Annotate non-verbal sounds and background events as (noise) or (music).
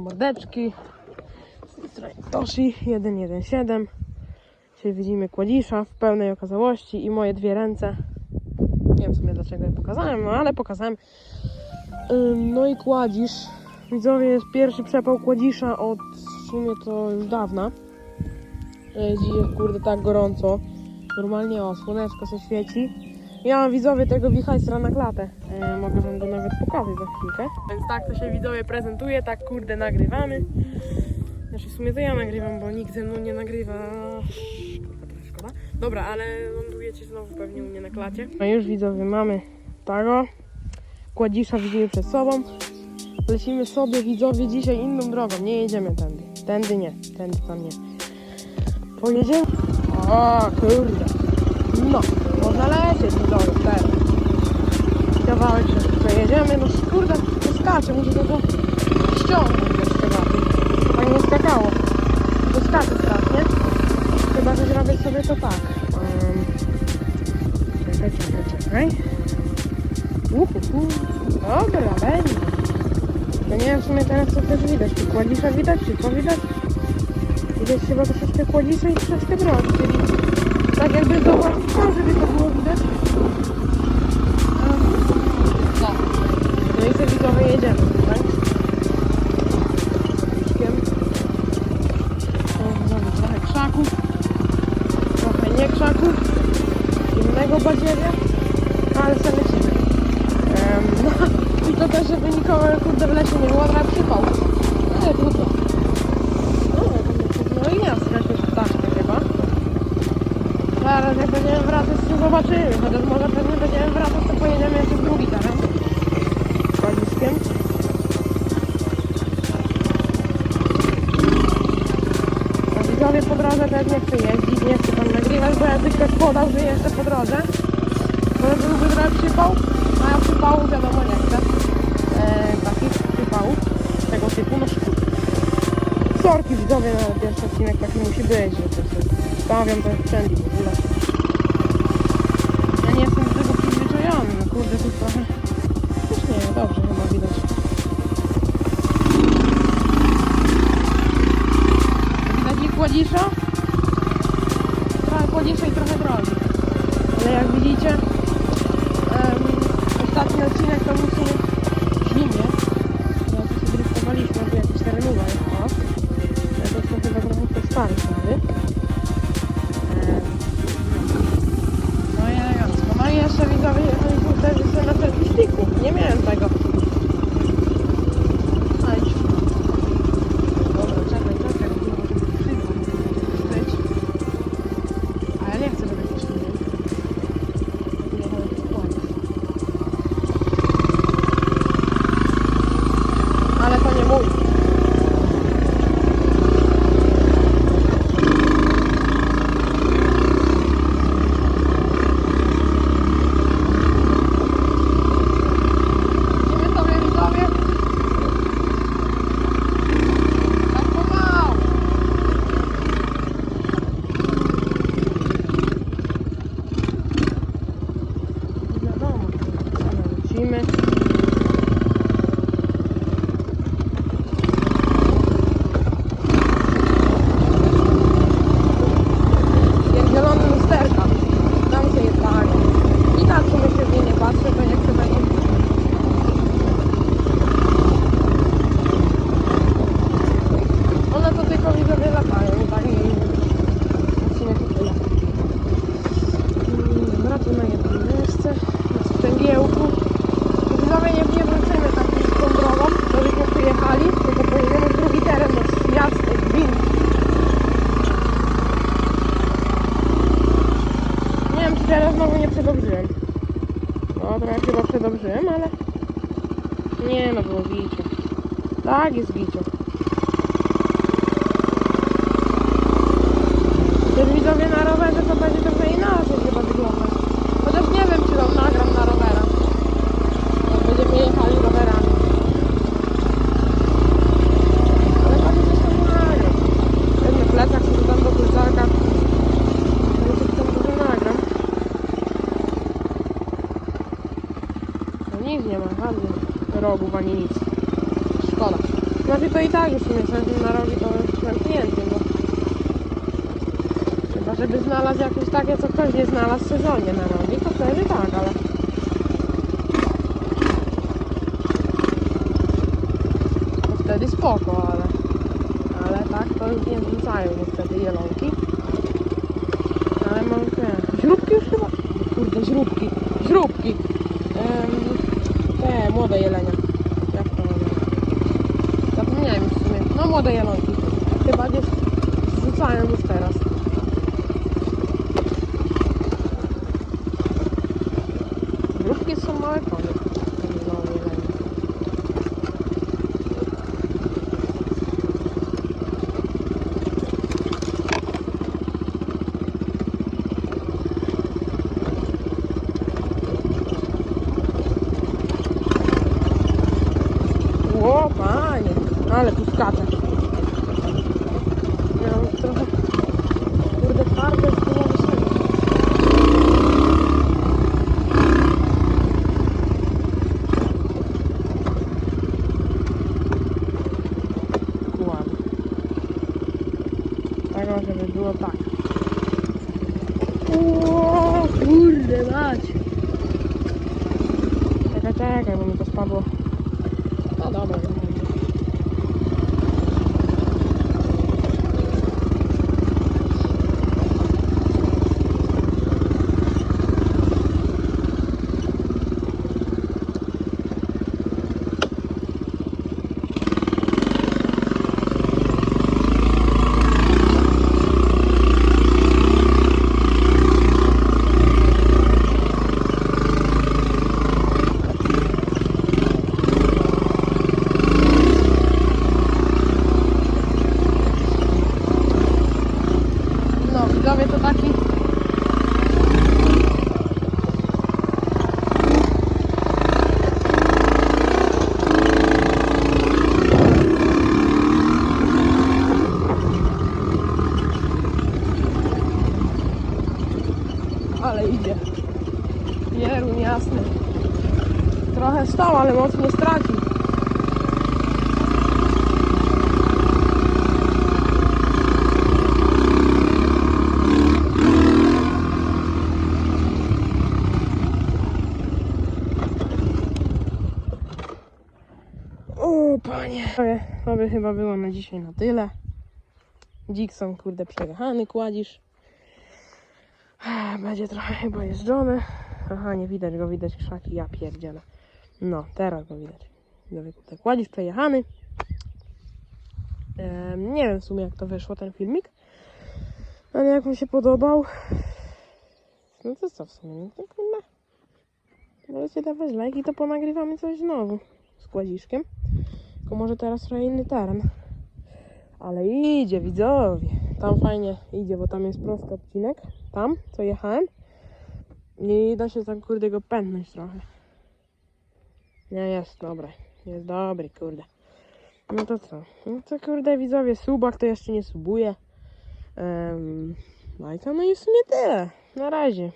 Mordeczki. Z tej strony Toshi 117. Dzisiaj widzimy kładzisza w pełnej okazałości i moje dwie ręce. Nie wiem w sumie dlaczego je pokazałem, no ale pokazałem. No i kładzisz. Widzowie, jest pierwszy przepał kładzisza od w sumie to już dawna. Jest kurde tak gorąco. Normalnie o, słoneczko się świeci. Ja mam widzowie tego wichajstra na klatę. E, mogę wam go nawet pokazać za chwilkę. Więc tak to się widzowie prezentuje, tak kurde nagrywamy. Znaczy w sumie to ja nagrywam, bo nikt ze mną nie nagrywa. Trochę szkoda. Dobra, ale lądujecie znowu pewnie u mnie na klacie. No już widzowie mamy tego. Kładzisza widzimy przed sobą. Lecimy sobie widzowie dzisiaj inną drogą. Nie jedziemy tędy. Tędy nie. Tędy tam nie. Pojedziemy. O kurde. No, można lecieć widzowie teraz. Kawałek się przejedziemy. No kurde, skacze. Muszę to ściągnąć jeszcze bardziej. Tak nie skakało. To skacze strasznie. Chyba, że zrobię sobie to tak. Um, czekaj, czekaj, czekaj. Uhuhu. Dobra, będzie. Ja nie wiem w sumie teraz co też widać. Czy kładzisza widać, czy co widać? Widać chyba troszeczkę kładzisza i troszeczkę drogi. Tak jakby do żeby to było widać. No. No i sobie widzowie jedziemy, tak? Znowu trochę krzaków. Trochę nie krzaków. Innego badziewia. Ale sobie lecimy. (laughs) No i to też, żeby nikogo kurde w lesie nie było, przypał. Ale (laughs) trudno. No, no i jasne, jakieś ptaszki chyba. Zaraz jak będziemy wracać, to zobaczymy. Chociaż może pewnie będziemy wracać, to pojedziemy jeszcze w drugi teren. Kładziskiem. A widzowie po drodze też nie chcę jeździć, nie chcę tam nagrywać, bo jakby ktoś podał, że jeszcze po drodze, to byłby trochę przypał, a ja przypału wiadomo nie chcę. E, takich przypałów tego typu, no szkód. Sorki widzowie, no ale pierwszy odcinek taki musi być, że to sobie stawiam sprzęt i w ogóle. Tu trochę... Już nie, dobrze chyba widać. Widać ich kładzisza? Trochę kładzisza i trochę drogi. Ale jak widzicie, em, ostatni odcinek to był w zimie. Ja tu sobie driftowaliśmy, bo jakiś jest o. Ja to trochę te stare ślady. Em, No i elegancko. No i jeszcze widzowie jechaliśmy też sobie na selfie Nie miałem tego. Aj. Dobra, czekaj, czekaj. tu może być szybko. A ja nie chcę, żeby to szło. Jechałem w kłanie. Ale to nie mój. Idziemy sobie widzowie. Tak pomału. Nie wiadomo, co lecimy. Jak zielony lusterka. Tam się jest tak. I tak się w nie nie patrzę, to jak sobie będą One to tylko widzowie latają i tak i odcinek to tyle. Mm, Dobra, tu na jednym miejsce, na sprzęgiełku. I Widzowie nie, nie wrócimy tak tą drogą, to byśmy przyjechali, tylko pojedziemy w drugi teren do miast, gmin. Nie wiem, czy teraz znowu nie przedobrzyłem. No, trochę chyba przedobrzyłem, ale... Nie no, było gicio. Tak, jest gicio. Też widzowie na rowerze to będzie trochę inaczej chyba wyglądać. Chociaż nie wiem, czy wam nagram na rowera. Jak będziemy jechali rowerami. Ale pewnie coś tam nagram. Pewnie plecak sobie dam do plecaka. Ale coś tam może nagram. No nic nie ma, żadnych rogów ani nic. Szkoda. Znaczy to i tak już w sumie coś na rogi to już zamknięty, bo... Chyba żeby znalazł jakieś takie, co ktoś nie znalazł w sezonie na rogi, to wtedy tak, ale... To wtedy spoko, ale... Ale tak to już nie wrzucają niestety jelonki. Ale mam te... Źróbki już chyba? Kurde, źróbki. Źróbki. Em, te młode jelenia. Jak to nazywa? Zapomniałem już w sumie. No młode jelonki. Chyba gdzieś zrzucają już teraz. Źróbki są małe konie. To nie małe jelenie. O, panie, ale tu skacze. Ja mam trochę, kurde, twarde z tyłu wyszedł. Ładnie. Tego, żeby było tak. O, kurde, mać. Czekaj, czekaj, bo mi to spadło. No dobra. nie będzie. No, widzowie to taki. Ale idzie. Jerun jasny. Trochę stał, ale moc nie stracił. O panie. To to by chyba było na dzisiaj na tyle. Dixon kurde przejechany, kładzisz. Będzie trochę chyba jeżdżony. Aha, nie widać go, widać krzaki, ja pierdzielę. No, teraz go widać. Kurde, kładzisz przejechany. Em, nie wiem w sumie jak to wyszło ten filmik. Ale jak mi się podobał. No to co w sumie? No to kurde. Możecie dawać lajki, to ponagrywamy coś znowu z kładziszkiem. Tylko może teraz trochę inny teren. Ale idzie, widzowie. Tam fajnie idzie, bo tam jest prosty odcinek. Tam, co jechałem. I da się tam, kurde, go pędnąć trochę. Nie, jest dobry. Jest dobry, kurde. No to co? No to kurde, widzowie, suba, kto jeszcze nie subuje. Um, lajka, no i w sumie tyle. Na razie.